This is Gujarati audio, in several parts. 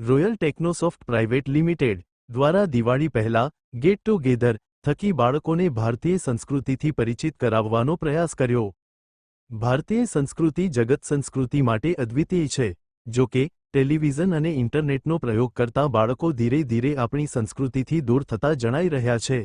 રોયલ ટેકનોસોફ્ટ પ્રાઇવેટ લિમિટેડ દ્વારા દિવાળી પહેલા ગેટ ટુગેધર થકી બાળકોને ભારતીય સંસ્કૃતિથી પરિચિત કરાવવાનો પ્રયાસ કર્યો. ભારતીય સંસ્કૃતિ જગત સંસ્કૃતિ માટે અદ્વિતીય છે, જો કે ટેલિવિઝન અને ઇન્ટરનેટનો પ્રયોગ કરતા બાળકો ધીરે ધીરે આપણી સંસ્કૃતિથી દૂર થતા જણાઈ રહ્યા છે.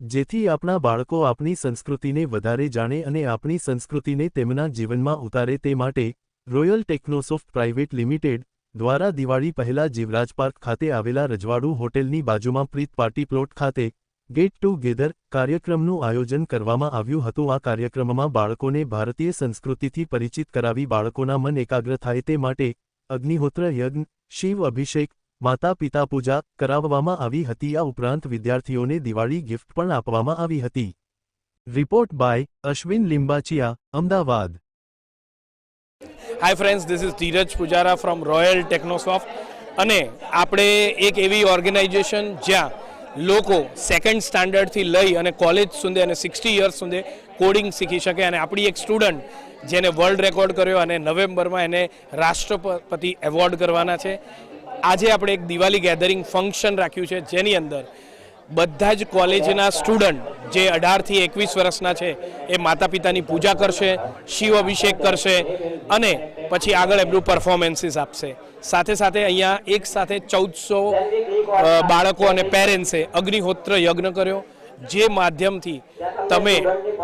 જેથી આપણા બાળકો આપણી સંસ્કૃતિને વધારે જાણે અને આપણી સંસ્કૃતિને તેમના જીવનમાં ઉતારે તે માટે રોયલ ટેકનોસોફ્ટ પ્રાઇવેટ લિમિટેડ દ્વારા દિવાળી પહેલા જીવરાજ પાર્ક ખાતે આવેલા રજવાડું હોટેલની બાજુમાં પ્રીત પાર્ટી પ્લોટ ખાતે ગેટ ટુગેધર કાર્યક્રમનું આયોજન કરવામાં આવ્યું હતું. આ કાર્યક્રમમાં બાળકોને ભારતીય સંસ્કૃતિથી પરિચિત કરાવી બાળકોના મન એકાગ્ર થાય તે માટે અગ્નિહોત્ર, યજ્ઞ, શિવ અભિષેક, માતા પિતા પૂજા કરાવવામાં આવી હતી. આ ઉપરાંત વિદ્યાર્થીઓને દિવાળી ગિફ્ટ પણ આપવામાં આવી હતી. Report by Ashwin Limbachiya, Ahmedabad. Hi friends this is Dhiraj Pujara from Royal Technosoft અને આપણે એક એવી ઓર્ગેનાઇઝેશન જ્યાં લોકો સેકન્ડ સ્ટાન્ડર્ડથી લઈ અને કોલેજ સુધી અને સિક્સટી યર્સ સુધી કોડિંગ શીખી શકે અને આપણી એક સ્ટુડન્ટ જેને વર્લ્ડ રેકોર્ડ કર્યો અને નવેમ્બરમાં એને રાષ્ટ્રપતિ એવોર્ડ કરવાના છે. આજે આપણે એક દિવાળી ગેધરિંગ ફંક્શન રાખ્યું છે, જેની અંદર બધા જ કોલેજના સ્ટુડન્ટ જે અઢારથી એકવીસ વર્ષના છે, એ માતા પિતાની પૂજા કરશે, શિવ અભિષેક કરશે અને પછી આગળ એમનું પરફોર્મન્સીસ આપશે. સાથે સાથે અહીંયા એક સાથે ચૌદસો બાળકો અને પેરેન્ટ્સે અગ્નિહોત્ર યજ્ઞ કર્યો, જે માધ્યમથી તમે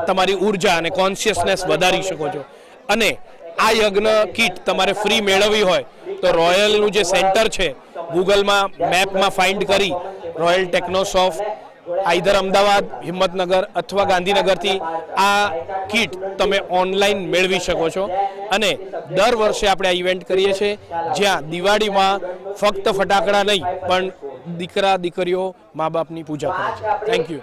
તમારી ઊર્જા અને કોન્શિયસનેસ વધારી શકો છો. અને આ યજ્ઞ કીટ તમારે ફ્રી મેળવવી હોય, તો રોયલનું જે સેન્ટર છે ગૂગલમાં મેપમાં ફાઇન્ડ કરી Royal Technosoft either Ahmedabad Himmatnagar અથવા ગાંધીનગરથી આ કીટ તમે ઓનલાઈન મેળવી શકો છો. અને દર વર્ષે આપણે આ ઇવેન્ટ કરીએ છીએ, જ્યાં દિવાળીમાં ફક્ત ફટાકડા નહીં, પણ દીકરા, દીકરીઓ મા બાપની પૂજા કરે છે. Thank you